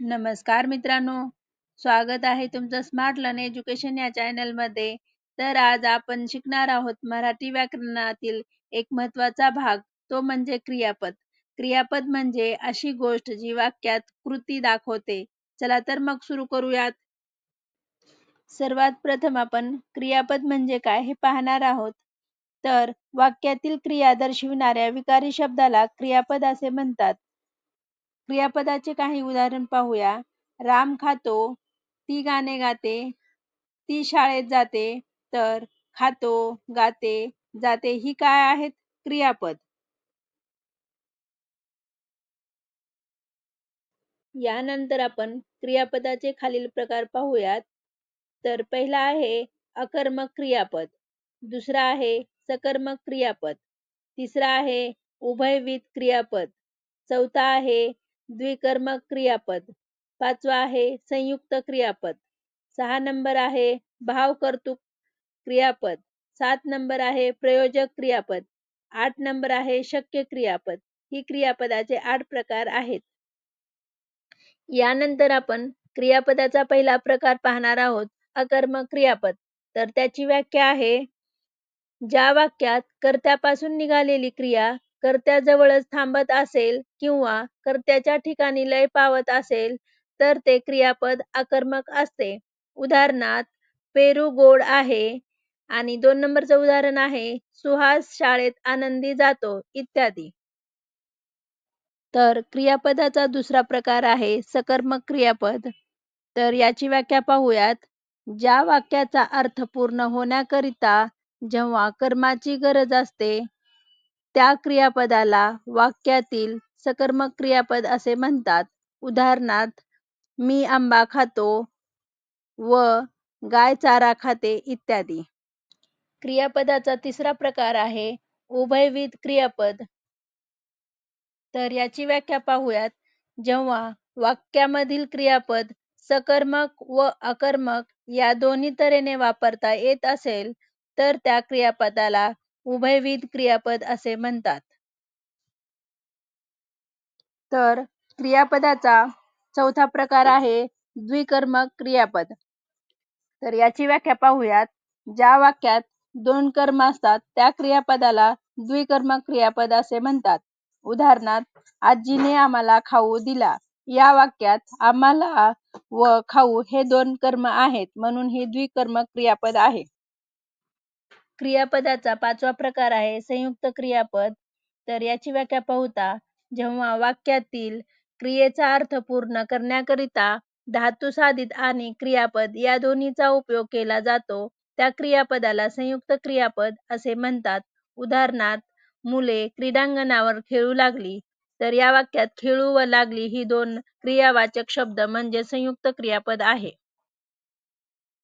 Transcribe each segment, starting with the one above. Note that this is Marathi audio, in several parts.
नमस्कार मित्रांनो. स्वागत आहे तुमचं स्मार्ट लर्न एज्युकेशन या चॅनलमध्ये. तर आज आपण शिकणार आहोत मराठी व्याकरणातील एक महत्त्वाचा भाग तो म्हणजे क्रियापद. क्रियापद म्हणजे अशी गोष्ट जी वाक्यात कृती दाखवते. चला तर मग सुरू करूयात. सर्वात प्रथम आपण क्रियापद म्हणजे काय हे पाहणार आहोत. तर वाक्यातील क्रिया दर्शविणाऱ्या विकारी शब्दाला क्रियापद असे म्हणतात. क्रियापदाचे काही उदाहरण पाहूया. राम खातो ती गाणे गाते ती शाळेत जाते तर खातो गाते जाते ही काय आहेत? क्रियापद. यानंतर आपण क्रियापदाचे खालील प्रकार पाहूयात. तर पहिला आहे अकर्मक क्रियापद. दुसरा आहे सकर्मक क्रियापद. तिसरा आहे उभयविध क्रियापद. चौथा आहे द्विकर्मक क्रियापद. पाचवा आहे संयुक्त क्रियापद. सहा नंबर आहे भाव कर्तुक क्रियापद. सात नंबर आहे प्रयोजक क्रियापद. आठ नंबर आहे शक्य क्रियापद. ही क्रियापदाचे आठ प्रकार आहेत. यानंतर आपण क्रियापदाचा पहिला प्रकार पाहणार आहोत अकर्म क्रियापद. तर त्याची व्याख्या आहे ज्या वाक्यात कर्त्यापासून निघालेली क्रिया कर्त्याजवळच थांबत असेल किंवा कर्त्याच्या ठिकाणी लय पावत असेल तर ते क्रियापद आकर्मक असते. उदाहरणार्थ पेरू गोड आहे आणि दोन नंबरचं उदाहरण आहे सुहास शाळेत आनंदी जातो इत्यादी. तर क्रियापदाचा दुसरा प्रकार आहे सकर्मक क्रियापद. तर याची व्याख्या पाहूयात. ज्या वाक्याचा अर्थ पूर्ण होण्याकरिता जेव्हा कर्माची गरज असते त्या क्रियापदाला वाक्यातील सकर्मक क्रियापद असे म्हणतात. उदाहरणार्थ मी आंबा खातो व गाय चारा खाते इत्यादी. क्रियापदाचा तिसरा प्रकार आहे उभयविध क्रियापद. तर याची व्याख्या पाहूयात. जेव्हा वाक्यामधील क्रियापद सकर्मक व अकर्मक या दोन्ही तऱ्हेने वापरता येत असेल तर त्या क्रियापदाला उभयविध क्रियापद असे म्हणतात. तर क्रियापदाचा चौथा प्रकार आहे द्विकर्मक क्रियापद. तर याची व्याख्या पाहूयात. ज्या वाक्यात दोन कर्म असतात त्या क्रियापदाला द्विकर्मक क्रियापद असे म्हणतात. उदाहरणार्थ आजीने आम्हाला खाऊ दिला. या वाक्यात आम्हाला व खाऊ हे दोन कर्म आहेत म्हणून हे द्विकर्मक क्रियापद आहे. क्रियापदाचा पाचवा प्रकार आहे संयुक्त क्रियापद. तर याची व्याख्या पाहता. जेव्हा वाक्यातील क्रियेचा अर्थ पूर्ण करण्याकरिता धातू साधित आणि क्रियापद या दोन्हीचा उपयोग केला जातो त्या क्रियापदाला संयुक्त क्रियापद असे म्हणतात. उदाहरणार्थ मुले क्रीडांगणावर खेळू लागली तर या वाक्यात खेळू व लागली ही दोन क्रियावाचक शब्द म्हणजे संयुक्त क्रियापद आहे.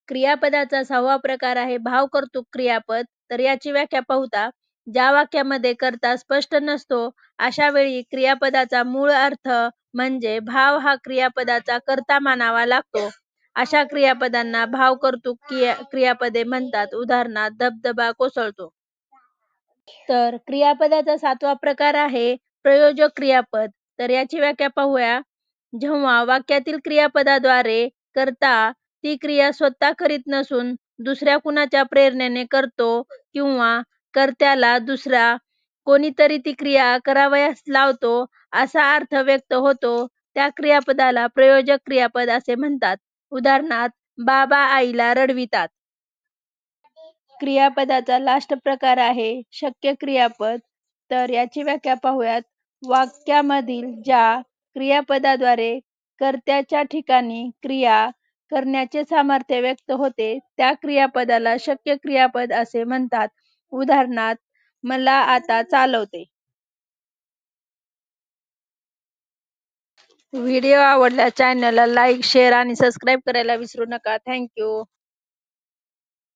क्रियापदाचा सहावा प्रकार आहे भाव कर्तुक क्रियापद. तर याची व्याख्या पाहता. ज्या वाक्यामध्ये करता स्पष्ट नसतो अशा वेळी क्रियापदाचा मूळ अर्थ म्हणजे भाव हा क्रियापदाचा करता मानावा लागतो. अशा क्रियापदांना भाव कर्तुक क्रियापदे म्हणतात. उदाहरणार्थ धबधबा कोसळतो. तर क्रियापदाचा सातवा प्रकार आहे प्रयोजक क्रियापद. तर याची व्याख्या पाहूया. जेव्हा वाक्यातील क्रियापदाद्वारे करता ती क्रिया स्वतः करीत नसून दुसऱ्या कुणाच्या प्रेरणेने करतो किंवा कर्त्याला दुसरा कोणीतरी ती क्रिया करावयास लावतो असा अर्थ व्यक्त होतो. त्या क्रियापदाला प्रयोजक क्रियापद असे म्हणतात. उदाहरणार्थ बाबा आईला रडवितात. क्रियापदाचा लास्ट प्रकार आहे शक्य क्रियापद. तर याची व्याख्या पाहूयात. वाक्यामधील ज्या क्रियापदाद्वारे कर्त्याच्या ठिकाणी क्रिया करण्याचे सामर्थ्य व्यक्त होते. त्या क्रियापदाला शक्य क्रियापद असे म्हणतात. उदाहरणार्थ मला आता चालवते. व्हिडिओ आवडला चॅनलला लाईक शेअर आणि सबस्क्राईब करायला विसरू नका. थँक्यू